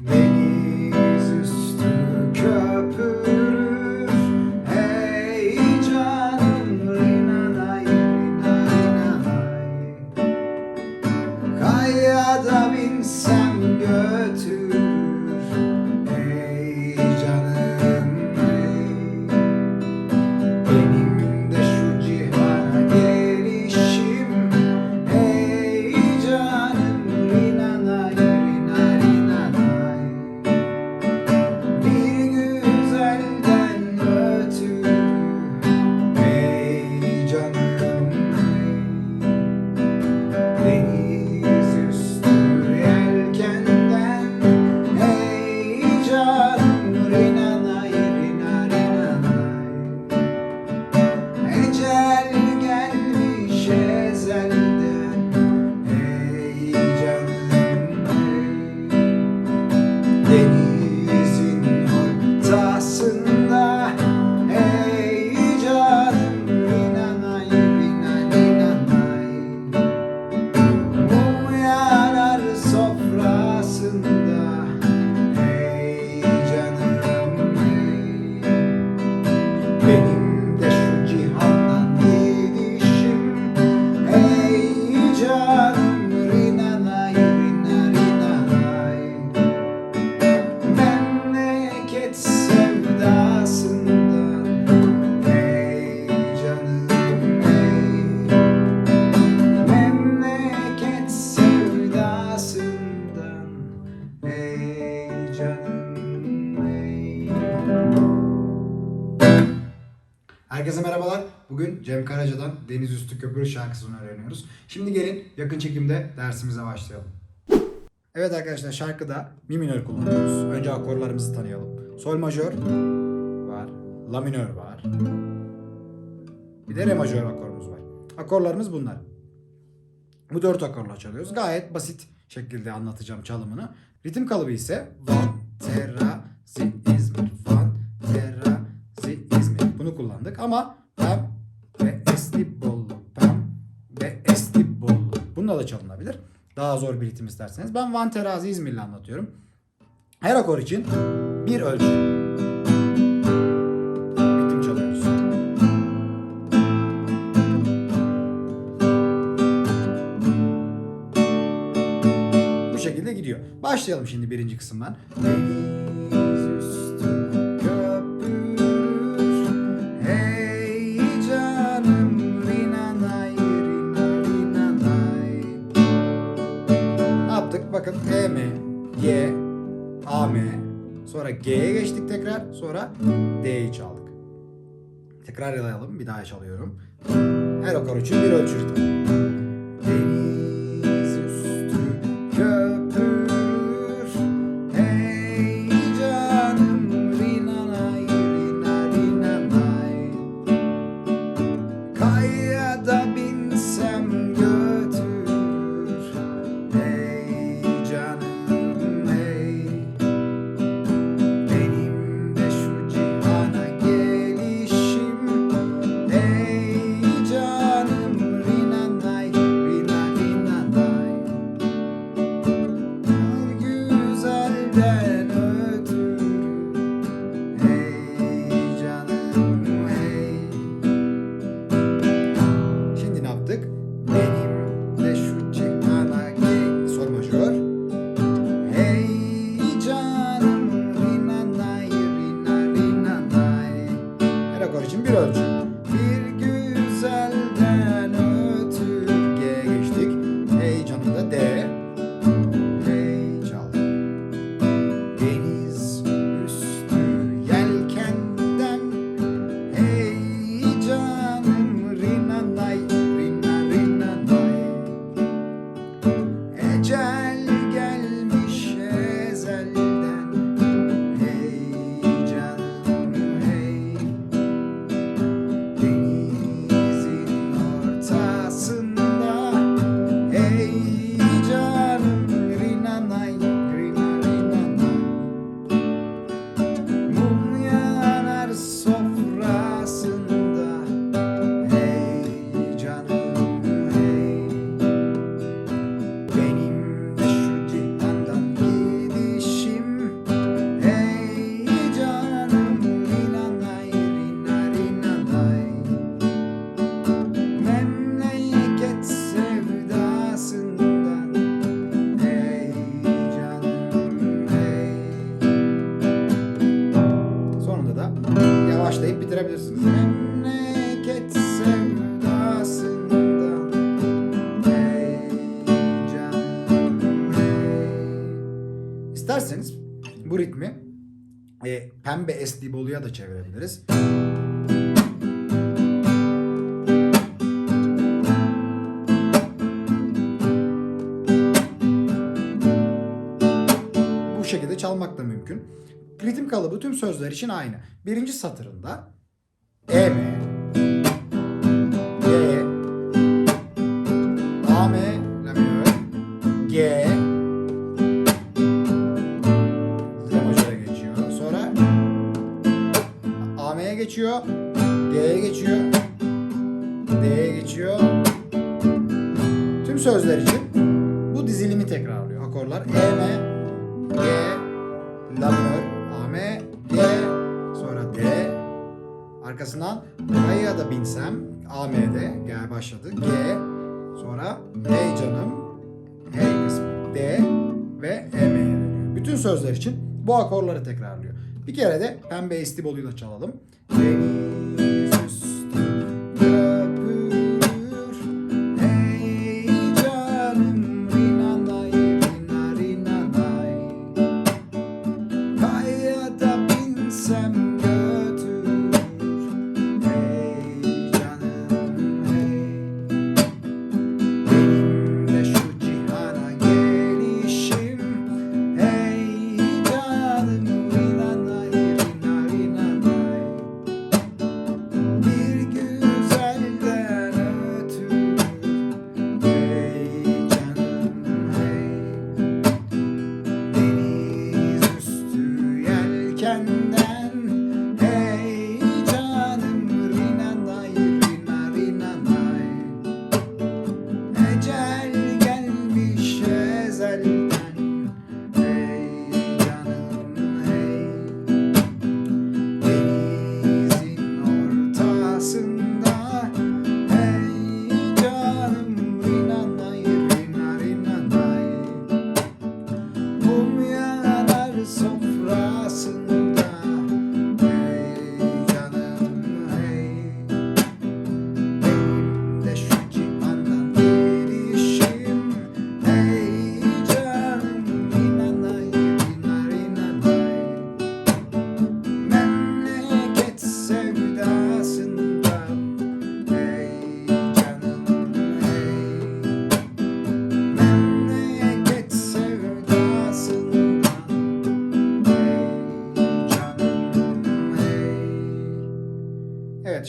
Deniz Bugün Cem Karaca'dan Deniz Üstü Köprü şarkısını öğreniyoruz. Şimdi gelin yakın çekimde dersimize başlayalım. Evet arkadaşlar şarkıda mi minör kullanıyoruz. Önce akorlarımızı tanıyalım. Sol majör var. La minör var. Bir de re majör akorumuz var. Akorlarımız bunlar. Bu dört akorla çalıyoruz. Gayet basit şekilde anlatacağım çalımını. Ritim kalıbı ise Van, Terra, Si, İzmir. Van, Terra, Si, İzmir. Bunu kullandık ama Bununla da çalınabilir. Daha zor bir ritim isterseniz. Ben Van Terazi İzmir'le anlatıyorum. Her akor için bir ölçü. Bu şekilde gidiyor. Başlayalım şimdi birinci kısımdan. G'ye geçtik tekrar, sonra D'yi çaldık. Tekrar yalayalım, bir daha çalıyorum. Her akor için bir ölçü ritim. Bu ritmi e, pembe SD boluya da çevirebiliriz. Bu şekilde çalmak da mümkün. Ritim kalıbı tüm sözler için aynı. Birinci satırında E mi? Geçiyor. G'ye geçiyor. D'ye geçiyor. Tüm sözler için bu dizilimi tekrarlıyor. Akorlar E M G La minör A M G sonra D arkasından Ra'ya da binsem A M'de gel başladı G sonra Hey canım Hey kısmı D ve E dönüyor. Bütün sözler için bu akorları tekrarlıyor. Bir kere de pembe esti boluyla çalalım. Deniz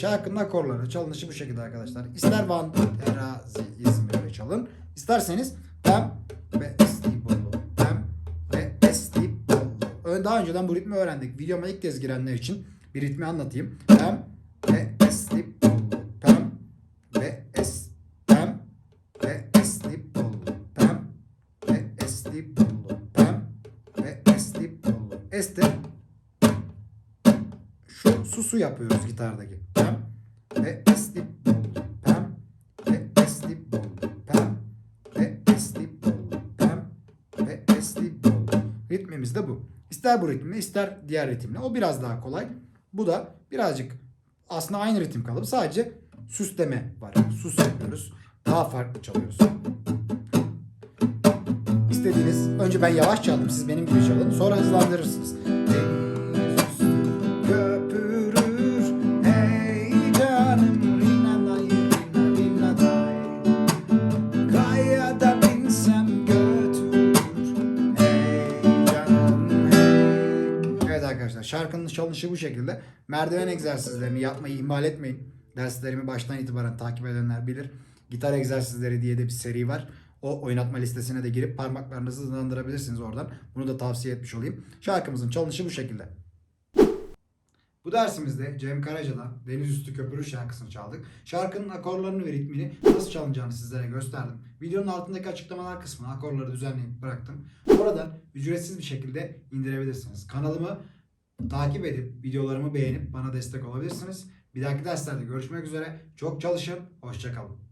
şarkının akorları çalınışı bu şekilde arkadaşlar. İster Van Terazi İzmir'e çalın. İsterseniz Pem ve Esti Bolu. Pem ve Esti Bolu. Daha önceden bu ritmi öğrendik. Videoma ilk kez girenler için bir ritmi anlatayım. Pem ve Esti Bolu. Pem ve Es Pem ve Esti Bolu. Pem ve Esti Bolu. Pem ve Esti Bolu. Esti şu susu yapıyoruz gitardaki. Ve esti bolu. Pem ve esti bolu. Pem ve esti bolu. Pem ve esti bolu. Ritmimiz de bu. İster bu ritmle ister diğer ritimle. O biraz daha kolay. Bu da birazcık aslında aynı ritim kalıp sadece süsleme var. Sus yapıyoruz. Daha farklı çalıyoruz. İstediğiniz önce ben yavaş çaldım siz benim gibi çalın sonra hızlandırırsınız. Deniz Evet arkadaşlar şarkının çalınışı bu şekilde. Merdiven egzersizlerini yapmayı ihmal etmeyin. Derslerimi baştan itibaren takip edenler bilir. Gitar egzersizleri diye de bir seri var. O oynatma listesine de girip parmaklarınızı hızlandırabilirsiniz oradan. Bunu da tavsiye etmiş olayım. Şarkımızın çalınışı bu şekilde. Bu dersimizde Cem Karaca'dan Deniz Üstü Köpürür şarkısını çaldık. Şarkının akorlarını ve ritmini nasıl çalınacağını sizlere gösterdim. Videonun altındaki açıklamalar kısmına akorları düzenleyip bıraktım. Oradan ücretsiz bir şekilde indirebilirsiniz. Kanalımı takip edip videolarımı beğenip bana destek olabilirsiniz. Bir dahaki derslerde görüşmek üzere. Çok çalışın. Hoşçakalın.